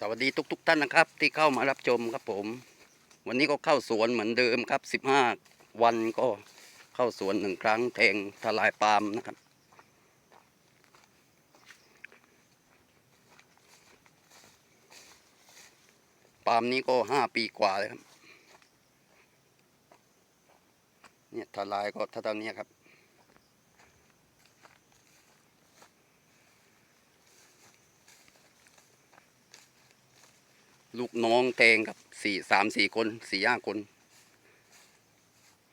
สวัสดีทุกๆท่านนะครับที่เข้ามารับชมครับผม วันนี้ก็เข้าสวนเหมือนเดิมครับ 15 วันก็เข้าสวนหนึ่งครั้งแทงทลายปาล์มนะครับ ปาล์มนี้ก็ห้าปีกว่าเลยครับ เนี่ยทลายก็เท่าๆนี้ครับ ลูกน้องแทงกับสี่สามสี่คนสี่ห้าคน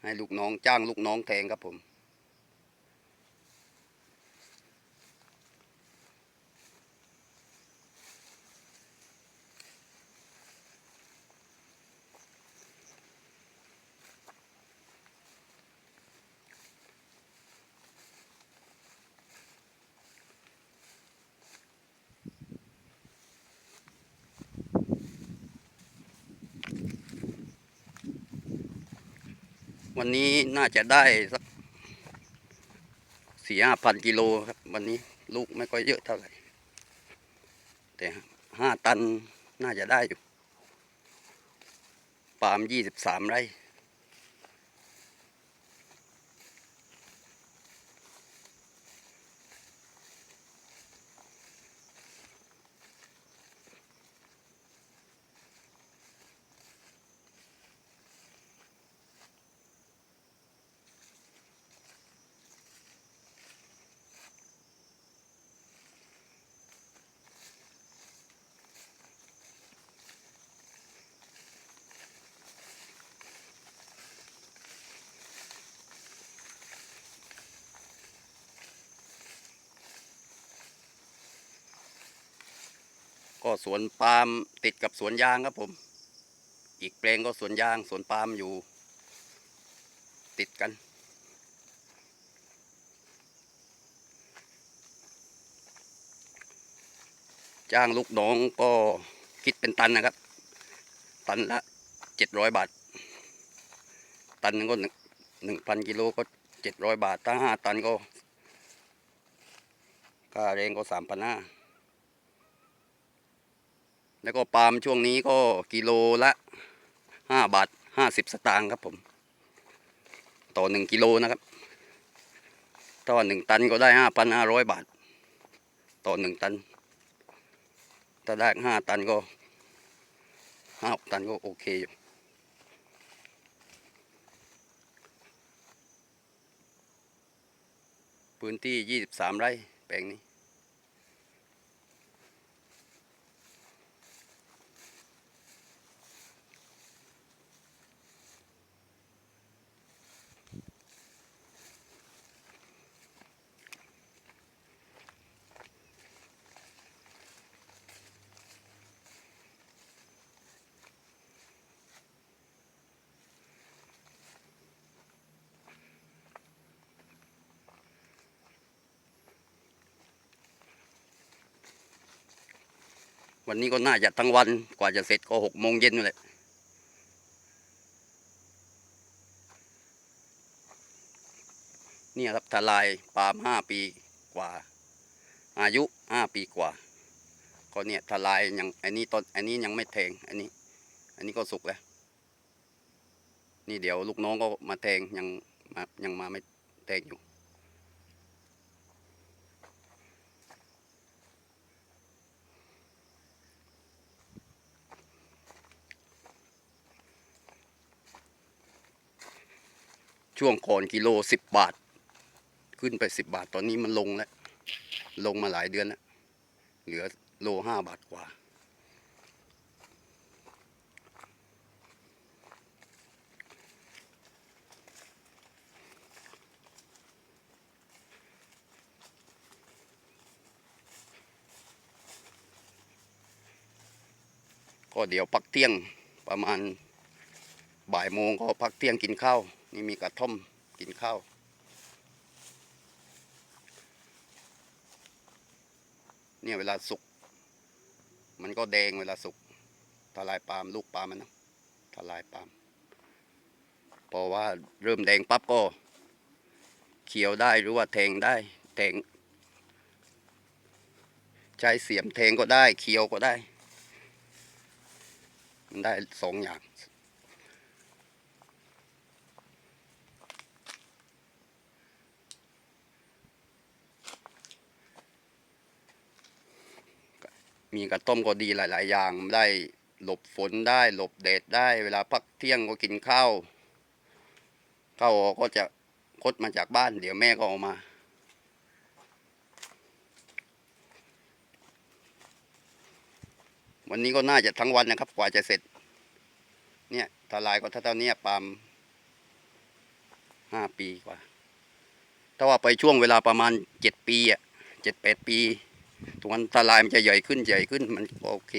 ให้ลูกน้องจ้างลูกน้องแทงครับผม วันนี้น่าจะได้สักสี่ห้าพันกิโลครับ วันนี้ลูกไม่ค่อยเยอะเท่าไหร่ แต่ห้าตันน่าจะได้อยู่ปาล์มยี่สิบสามไร่ ก็สวนปาล์มติดกับสวนยางครับผม อีกแปลงก็สวนยางสวนปาล์มอยู่ ติดกัน จ้างลูกน้องก็คิดเป็นตันนะครับ ตันละเจ็ดร้อยบาท ตันหนึงก็หนึ่งหนึ่งพันกิโลก็เจ็ดร้อยบาท ถ้าห้าตันก็ค่าแรงก็สามพันห้า แล้วก็ปาล์มช่วงนี้ก็กิโลละห้าบาทห้าสิบสตางค์ครับผม ต่อหนึ่งกิโลนะครับต่อหนึ่งตันก็ได้ห้าพันห้าร้อยบาท ต่อหนึ่งตัน ถ้าได้ห้าตันก็ห้าตันก็โอเคอยู่พื้นที่ยี่สิบสามไร่แปลงนี้ วันนี้ก็น่าจะทั้งวันกว่าจะเสร็จก็หกโมงเย็นนั่แหละเนี่ยครับทลายปาล์มห้าปีกว่า อายุห้าปีกว่า ก็เนี่ยทลายยังอันนี้ต้นอันนี้ยังไม่แทงอันนี้ อันนี้ก็สุกแล้ว นี่เดี๋ยวลูกน้องก็มาแทงยังมายังมาไม่แทงอยู่ ช่วงก่อนกิโลสิบบาท ขึ้นไปสิบบาทตอนนี้มันลงแล้ว ลงมาหลายเดือนแล้ว เหลือโลห้าบาทกว่าก็เดี๋ยวพักเที่ยงประมาณบ่ายโมงก็พักเที่ยงกินข้าว นี่มีกระท่อมกินข้าวเนี่ยเวลาสุก มันก็แดงเวลาสุกทลายปาล์มลูกปาล์มมันนะทลายปาล์มพอว่าเริ่มแดงปั๊บก็เขียวได้หรือว่าแทงได้แทงใช้เสียมแทงก็ได้เขียวก็ได้ มันได้สองอย่าง มีกระต้มก็ดีหลาย ๆ อย่างได้หลบฝนได้หลบแดดได้เวลาพักเที่ยงก็กินข้าวข้าวก็จะคดมาจากบ้าน เดี๋ยวแม่ก็เอามาวันนี้ก็น่าจะทั้งวันนะครับ กว่าจะเสร็จ เนี่ยทลายก็เท่าๆเนี้ยปาล์มห้าปีกว่า ถ้าว่าไปช่วงเวลาประมาณเจ็ดปีอะเจ็ดแปดปี ตรงนั้นทลายมันจะใหญ่ขึ้นใหญ่ขึ้นมันก็โอเค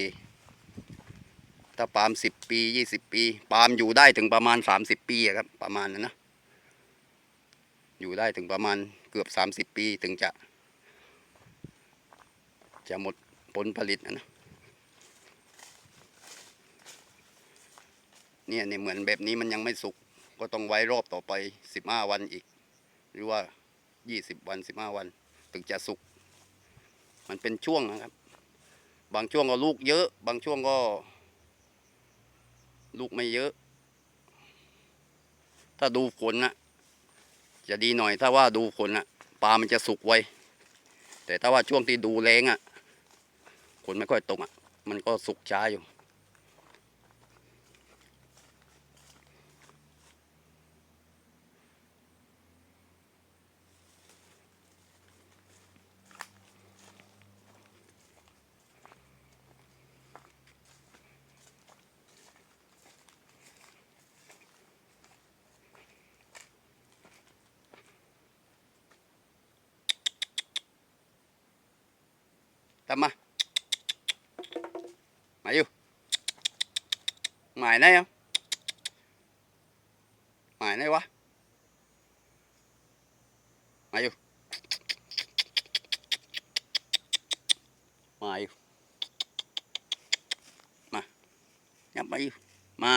ถ้าปาล์มสิบปียี่สิบปี ปาล์มอยู่ได้ถึงประมาณสามสิบปีอะครับ ประมาณนั้นนะอยู่ได้ถึงประมาณเกือบสามสิบปีถึงจะ จะหมดผลผลิตนะนะเนี่ยเนี่ยเหมือนแบบนี้มันยังไม่สุก ก็ต้องไว้รอบต่อไปสิบห้าวันอีก หรือว่ายี่สิบวันสิบห้าวัน ถึงจะสุก มันเป็นช่วงนะครับ บางช่วงก็ลูกเยอะ บางช่วงก็ ลูกไม่เยอะ ถ้าดูฝนนะจะดีหน่อยถ้าว่าดูฝนนะปลามันจะสุกไวแต่ถ้าว่าช่วงที่ดูแรงอะฝนไม่ค่อยตกอะ มันก็สุกช้าอยู่ ตามมามาอยู่หมายไหนอะหมายไหนวะมาอยู่ มาอยู่ มายับมาอยู่ มา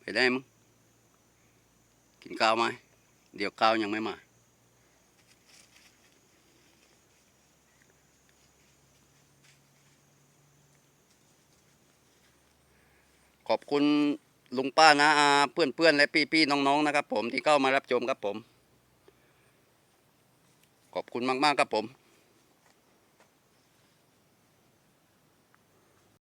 ไปได้มั้งกิน ขอบคุณลุงป้านะอาเพื่อนเพื่อนๆและพี่พี่ๆน้องๆนะครับ ผมที่เข้ามารับชมครับผม ขอบคุณมากๆครับผม